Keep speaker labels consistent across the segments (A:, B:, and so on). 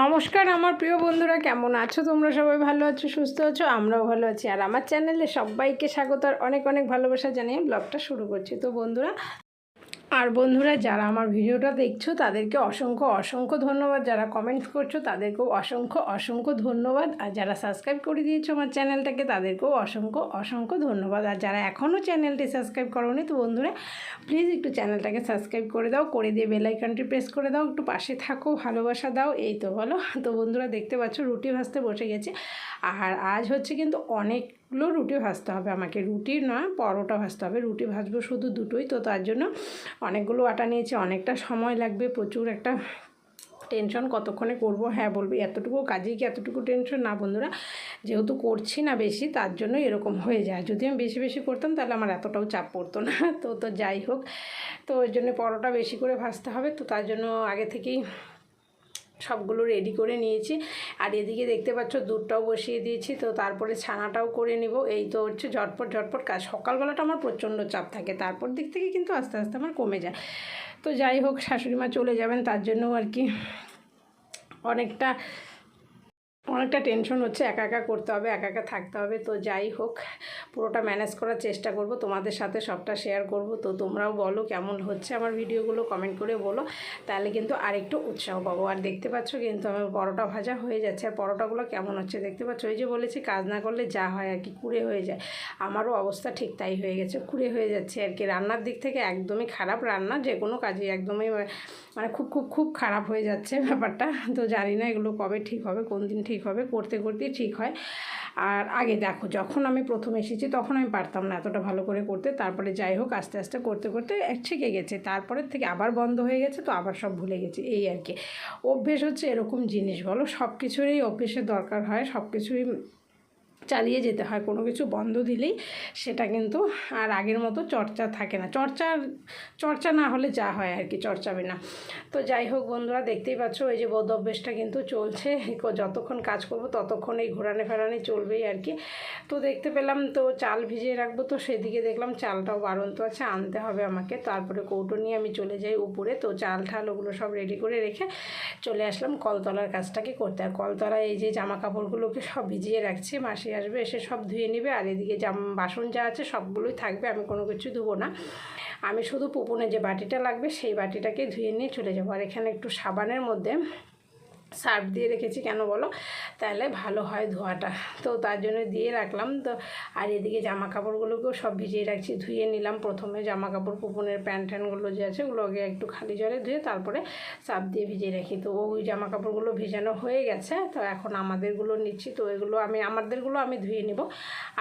A: নমস্কার আমার প্রিয় বন্ধুরা, কেমন আছো? তোমরা সবাই ভালো আছো, সুস্থ আছো? আমরাও ভালো আছি। আর আমার চ্যানেলে সবাইকে স্বাগত আর অনেক অনেক ভালোবাসা জানিয়ে ব্লগটা শুরু করছি। তো বন্ধুরা আর বন্ধুরা, যারা আমার ভিডিওটা দেখছ, তাদেরকে অসংখ্য অসংখ্য ধন্যবাদ। যারা কমেন্টস করছ, তাদেরকেও অসংখ্য অসংখ্য ধন্যবাদ। আর যারা সাবস্ক্রাইব করে দিয়েছ আমার চ্যানেলটাকে তাদেরকেও অসংখ্য অসংখ্য ধন্যবাদ। আর যারা এখনও চ্যানেলটি সাবস্ক্রাইব করোনি, তো বন্ধুরা প্লিজ একটু চ্যানেলটাকে সাবস্ক্রাইব করে দাও, করে দিয়ে বেলাইকনটি প্রেস করে দাও, একটু পাশে থাকো, ভালোবাসা দাও, এই তো বলো। তো বন্ধুরা, দেখতে পাচ্ছ, রুটি ভাজতে বসে গেছে। আর আজ হচ্ছে কিন্তু অনেকগুলো রুটি ভাজতে হবে আমাকে। রুটি না, পরোটা ভাজতে হবে। রুটি ভাজবো শুধু দুটোই, তো তার জন্য অনেকগুলো আটা নিয়েছি, অনেকটা সময় লাগবে, প্রচুর একটা টেনশন কতক্ষণে করব? হ্যাঁ বলবি, এতটুকু কাজেই কি এতটুকু টেনশন না বন্ধুরা, যেহেতু করছি না বেশি, তার জন্য এরকম হয়ে যায়। যদি আমি বেশি বেশি করতাম, তাহলে আমার এতটাও চাপ পড়তো না। তো তো যাই হোক, তো ওই জন্য পরোটা বেশি করে ভাজতে হবে। তো তার জন্য আগে থেকেই সবগুলো রেডি করে নিয়েছি। আর এদিকে দেখতে পাচ্ছ দুধটাও বসিয়ে দিয়েছি, তো তারপরে ছানাটাও করে নিব। এই তো হচ্ছে ঝটপট ঝটপট কাজ। সকালবেলাটা আমার প্রচণ্ড চাপ থাকে, তারপর দিক থেকে কিন্তু আস্তে আস্তে আমার কমে যায়। তো যাই হোক, শাশুড়ি মা চলে যাবেন, তার জন্য আর কি অনেকটা অনেকটা টেনশন হচ্ছে, একা একা করতে হবে, একা একা থাকতে হবে। তো যাই হোক, পুরোটা ম্যানেজ করার চেষ্টা করব, তোমাদের সাথে সবটা শেয়ার করব। তো তোমরাও বলো কেমন হচ্ছে আমার ভিডিওগুলো কমেন্ট করে বলো। তাহলে কিন্তু আরেকটু উৎসাহ পাবো। আর দেখতে পাচ্ছ কিন্তু আমার পরোটা ভাজা হয়ে যাচ্ছে। আর পরোটাগুলো কেমন হচ্ছে দেখতে পাচ্ছ? ওই যে বলেছি, কাজ না করলে যা হয় আর কি, কুড়ে হয়ে যায়। আমারও অবস্থা ঠিক তাই হয়ে গেছে, কুড়ে হয়ে যাচ্ছে আর কি। রান্নার দিক থেকে একদমই খারাপ রান্না, যে কোনো কাজে একদমই মানে খুব খুব খুব খারাপ হয়ে যাচ্ছে ব্যাপারটা। তো জানি না এগুলো কবে ঠিক হবে, কোন দিন ঠিক হবে, করতে, করতেই ঠিক হয়। আর আগে দেখো, যখন আমি প্রথম এসেছি তখন আমি পারতাম না এতটা ভালো করে করতে। তারপরে যাই হোক, আস্তে আস্তে করতে করতে শিখে গেছে। তারপরের থেকে আবার বন্ধ হয়ে গেছে, তো আবার সব ভুলে গেছি। এই আর কি। অভ্যেস হচ্ছে এরকম জিনিস বলো সব কিছুরই অভ্যেসের দরকার হয় সব কিছুই চালিয়ে যেতে হয়, কোনো কিছু বন্ধ দিলেই সেটা কিন্তু আর আগের মতো চর্চা থাকে না। চর্চার, চর্চা না হলে যা হয় আর কি, চর্চাবে না। তো যাই হোক বন্ধুরা, দেখতেই পাচ্ছ এই যে বোধ অভ্যেসটা কিন্তু চলছে। যতক্ষণ কাজ করব ততক্ষণ এই ঘোরানে ফেরানে চলবেই আর কি। তো দেখতে পেলাম তো চাল ভিজিয়ে রাখব, তো সেদিকে দেখলাম চালটাও বাড়ন্ত আছে, আনতে হবে আমাকে। তারপরে কৌটো নিয়ে আমি চলে যাই উপরে। তো চাল ঠাল ওগুলো সব রেডি করে রেখে চলে আসলাম কলতলার কাজটাকে করতে। আর কলতলায় এই যে জামা কাপড়গুলোকে সব ভিজিয়ে রাখছি মাসি আসবে, এসে সব ধুয়ে নেবে, আর এদিকে যা বাসন যা আছে সবগুলোই থাকবে, আমি কোনো কিছু ধুবো না। আমি শুধু পুপুনে যে বাটিটা লাগবে, সেই বাটিটাকে ধুয়ে নিয়ে চলে যাব। আর এখানে একটু সাবানের মধ্যে সার্ফ দিয়ে রেখেছি, কেন বলো? তাহলে ভালো হয় ধোয়াটা। তো তার জন্য দিয়ে রাখলাম। তো আর এদিকে জামা কাপড়গুলোকেও সব ভিজিয়ে রাখছি। ধুয়ে নিলাম প্রথমে জামা কাপড় কুপনের প্যান্ট ট্যান্টগুলো যে আছে ওগুলোকে একটু খালি জলে ধুয়ে তারপরে সার্ফ দিয়ে ভিজিয়ে রাখি। তো ওই জামা কাপড়গুলো ভিজানো হয়ে গেছে। তো এখন আমাদেরগুলো নিচ্ছি। তো এগুলো আমি, আমাদেরগুলো আমি ধুয়ে নিব।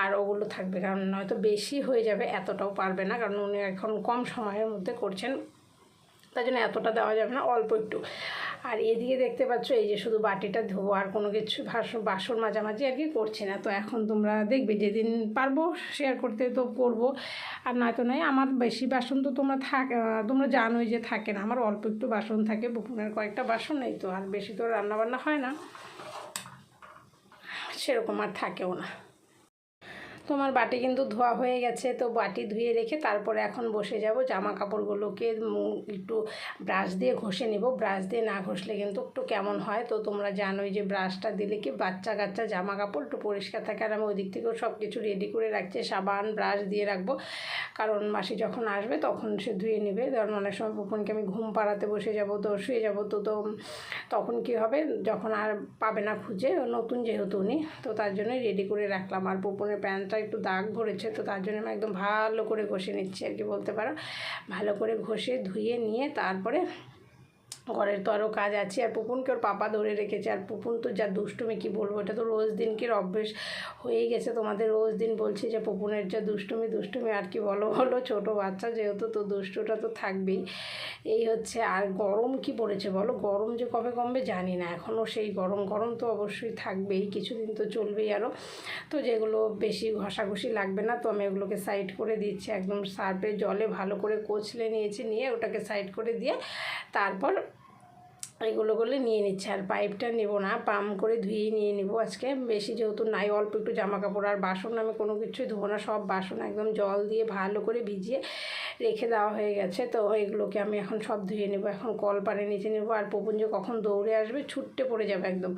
A: আর ওগুলো থাকবে, কারণ নয়তো বেশি হয়ে যাবে, এতটাও পারবে না। কারণ উনি এখন কম সময়ের মধ্যে করছেন। তার জন্য এতটা দেওয়া যাবে না, অল্প একটু। আর এদিকে দেখতে পাচ্ছ, এই যে শুধু বাটিটা ধোবো আর কোনো কিছু বাসন বাসন মাঝামাঝি আর কি করছি না। তো এখন তোমরা দেখবে, যেদিন পারব শেয়ার করতে তো করব। আর নয়তো নয়, আমার বেশি বাসন তো তোমরা থাক তোমরা জানোই যে থাকে না। আমার অল্প একটু বাসন থাকে, বুকুনের কয়েকটা বাসন নেই তো। আর বেশি তো রান্নাবান্না হয় না। সেরকম আর থাকেও না। তোমার বাটি কিন্তু ধোয়া হয়ে গেছে, তো বাটি ধুয়ে রেখে তারপরে এখন বসে যাব। জামা কাপড়গুলোকে একটু ব্রাশ দিয়ে ঘষে নেব। ব্রাশ দিয়ে না ঘষলে কিন্তু একটু কেমন হয়? তো তোমরা জানোই যে ব্রাশটা দিলে কি বাচ্চা কাচ্চা জামা কাপড় একটু পরিষ্কার থাকে। আর আমি ওই দিক থেকেও সব কিছু রেডি করে রাখছি, সাবান ব্রাশ দিয়ে রাখব। কারণ মাসি যখন আসবে তখন সে ধুয়ে নেবে। ধরুন অনেক সময় পুপনকে আমি ঘুম পাড়াতে বসে যাব, তো শুয়ে যাব, তো তো তখন কি হবে? যখন আর পাবে না খুঁজে, নতুন যেহেতু উনি, তো তার জন্যই রেডি করে রাখলাম। আর পুপনের প্যান্টটা একটু দাগ ভরেছে তো তার জন্য আমি একদম ভালো করে ঘষে নিচ্ছি আর কি বলতে পারো। ভালো করে ঘষে ধুয়ে নিয়ে তারপরে ঘরের তো আরও কাজ আছে। আর পুপুনকে ওর পাপা ধরে রেখেছে। আর পুপুন তো যা দুষ্টুমি, কী বলব? এটা তো রোজ দিনকে অভ্যেস। হয়েই গেছে তোমাদের, রোজ দিন বলছি যে পুপুনের যা দুষ্টুমি দুষ্টুমি, আর কি বলো বলো? ছোটো বাচ্চা, যেহেতু তো দুষ্টুটা তো থাকবেই। এই হচ্ছে, আর গরম কি পড়েছে বলো? গরম যে কবে কমবে জানি না। এখনও সেই গরম গরম তো অবশ্যই থাকবেই। কিছুদিন তো চলবেই আরও তো যেগুলো বেশি ঘষাঘষি লাগবে না, তো আমি ওগুলোকে সাইড করে দিচ্ছি। একদম সার্ফে জলে ভালো করে কচলে নিয়েছি, নিয়ে ওটাকে সাইড করে দিয়ে তারপর এগুলো করলে নিয়ে নিচ্ছে। আর পাইপটা নেব না পাম করে ধুয়ে নিয়ে নিব আজকে। বেশি যেহেতু নাই, অল্প একটু জামা কাপড় আর বাসন, আমি কোনো কিছুই ধোবো না, সব বাসন একদম জল দিয়ে ভালো করে ভিজিয়ে রেখে দেওয়া হয়ে গেছে। তো এগুলোকে আমি এখন সব ধুয়ে নেব। এখন কল পাড়ে নিচে নেব। আর পপুঞ্জ কখন দৌড়ে আসবে ছুটতে পড়ে যাবে একদম।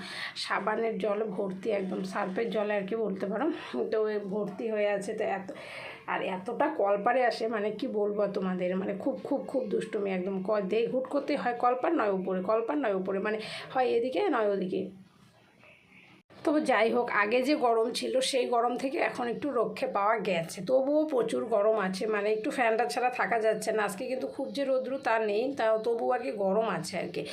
A: সাবানের জলে ভর্তি একদম, সার্ফের জলে আর কি বলতে পারো। তো ভর্তি হয়ে আছে। তো এত আর এতটা কলপারে আসে মানে কি বলব তোমাদের? মানে খুব খুব খুব দুষ্টুমি, একদম কল দেই হুট করতে হয় কলপার নয় উপরে, কলপার নয় উপরে মানে হয় এদিকে নয় ওদিকে। তবে যাই হোক, আগে যে গরম ছিল, সেই গরম থেকে এখন একটু রক্ষে পাওয়া গেছে। তবুও প্রচুর গরম আছে মানে একটু ফ্যানটা ছাড়া থাকা যাচ্ছে না। আজকে কিন্তু খুব যে রোদ্রু তা নেই তা তবু আর কি গরম আছে আর কি।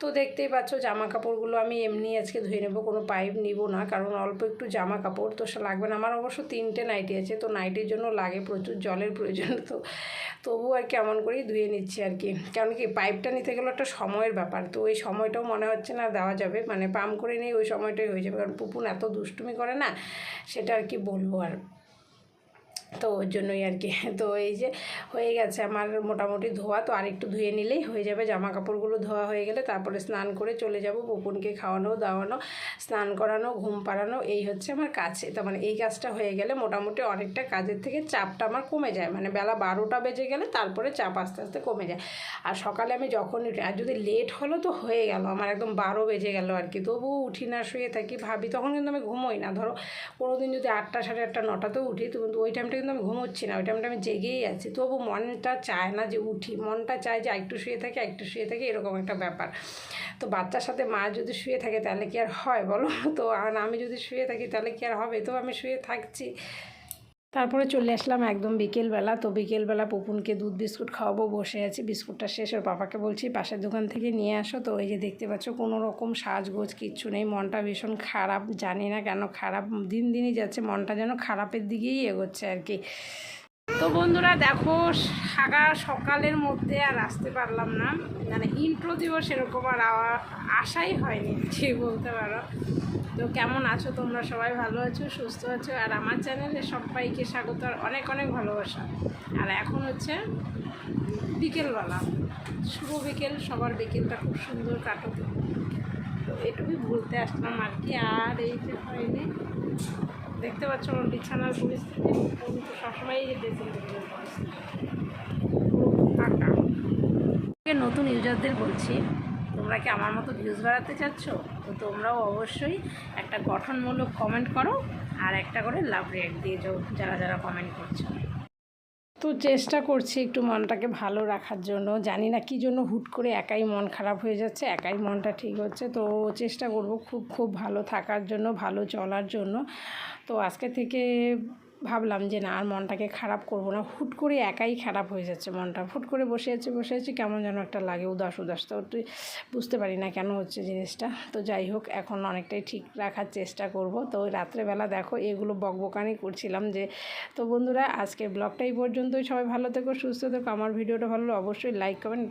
A: তো দেখতেই পাচ্ছ জামা কাপড়গুলো আমি এমনি আজকে ধুয়ে নেব, কোনো পাইপ নিব না, কারণ অল্প একটু জামা কাপড় তো সে লাগবে না। আমার অবশ্য তিনটে নাইটি আছে, তো নাইটির জন্য লাগে প্রচুর জলের প্রয়োজন, তো তবু আর কেমন করেই ধুয়ে নিচ্ছি আর কি। কারণ কি, পাইপটা নিতে গেলে একটা সময়ের ব্যাপার, তো ওই সময়টাও মনে হচ্ছে না দেওয়া যাবে। মানে পাম্প করে নেই ওই সময়টাই হয়ে যাবে। পুপুন এত দুষ্টুমি করে না সেটা আর কি বলব আর। তো ওর জন্যই আর কি। তো এই যে হয়ে গেছে আমার মোটামুটি ধোয়া, তো আরেকটু ধুয়ে নিলেই হয়ে যাবে। জামা কাপড়গুলো ধোয়া হয়ে গেলে তারপরে স্নান করে চলে যাব বপুনকে খাওয়ানো, দাওয়ানো, স্নান করানো, ঘুম পাড়ানো, এই হচ্ছে আমার কাছে তার মানে এই কাজটা হয়ে গেলে মোটামুটি অনেকটা কাজের থেকে চাপটা আমার কমে যায়। মানে বেলা বারোটা বেজে গেলে তারপরে চাপ আস্তে আস্তে কমে যায়। আর সকালে আমি যখন আর যদি লেট হলো তো হয়ে গেল। আমার একদম বারো বেজে গেল আর কি। তবুও উঠি না, শুয়ে থাকি, ভাবি তখন কিন্তু আমি ঘুমোই না। ধরো কোনো দিন যদি আটটা, সাড়ে আটটা, নটাতেও উঠি, তো কিন্তু ওই টাইমটা কিন্তু আমি ঘুমোচ্ছি না ওই টাইমটা আমি জেগেই আছি। তবু মনটা চায় না যে উঠি, মনটা চায় যে একটু শুয়ে থাকি একটু শুয়ে থাকে, এরকম একটা ব্যাপার। তো বাচ্চার সাথে মা যদি শুয়ে থাকে তাহলে কি আর হয় বলো? তো আর আমি যদি শুয়ে থাকি তাহলে কি আর হবে? তো আমি শুয়ে থাকছি। তারপরে চলে আসলাম একদম বিকেলবেলা। তো বিকেলবেলা পুপুনকে দুধ বিস্কুট খাওয়াবো, বসে আছি। বিস্কুটটা শেষ, ওর পাপাকে বলছি, পাশের দোকান থেকে নিয়ে আসো। তো ওই যে দেখতে পাচ্ছ, কোনো রকম সাজগোজ, কিচ্ছু নেই। মনটা ভীষণ খারাপ, জানি না কেন, খারাপ দিন দিনই যাচ্ছে। মনটা যেন খারাপের দিকেই এগোচ্ছে আর কি। তো বন্ধুরা দেখো, সাগা সকালের মধ্যে আর আসতে পারলাম না। মানে ইন্ট্রো দিব সেরকম আর আশাই হয়নি ঠিক বলতে পারো। তো কেমন আছো তোমরা? সবাই ভালো আছো, সুস্থ আছো? আর আমার চ্যানেলে সবাইকে স্বাগত আর অনেক অনেক ভালোবাসা। আর এখন হচ্ছে বিকেলবেলা। শুভ বিকেল, সবার বিকেলটা খুব সুন্দর কাটতো তো এটুকুই ভুলতে আসলাম আর কি, আর এই যে হয়নি। দেখতে পাচ্ছ আমার বিছানার পরিস্থিতি। আমি তো সবসময় এই যে ড্রেসিং নতুন ইউজারদের বলছি, তোমরা কি আমার মতো ভিউজ বাড়াতে চাচ্ছ? তো তোমরাও অবশ্যই একটা গঠনমূলক কমেন্ট করো আর একটা করে লাভ রিয়াক্ট দিয়ে যাও, যারা যারা কমেন্ট করছ। তো চেষ্টা করছি একটু মনটাকে ভালো রাখার জন্য। জানি না কী জন্য হুট করে একাই মন খারাপ হয়ে যাচ্ছে, একাই মনটা ঠিক হচ্ছে। তো চেষ্টা করব খুব খুব ভালো থাকার জন্য, ভালো চলার জন্য। তো আজকে থেকে ভাবলাম যে না, আর মনটাকে খারাপ করব না। হুট করে একাই খারাপ হয়ে যাচ্ছে মনটা। হুট করে বসে আছে, বসে আছি, কেমন যেন একটা লাগে, উদাস উদাস। তো তুই বুঝতে পারি না কেন হচ্ছে জিনিসটা। তো যাই হোক, এখন অনেকটাই ঠিক রাখার চেষ্টা করব। তো রাত্রেবেলা দেখো, এগুলো বকবকানি করছিলাম যে, তো বন্ধুরা, আজকের ব্লগটা এই পর্যন্তই। সবাই ভালো থেকো, সুস্থ থেকো। আমার ভিডিওটা ভালো অবশ্যই লাইক কমেন্ট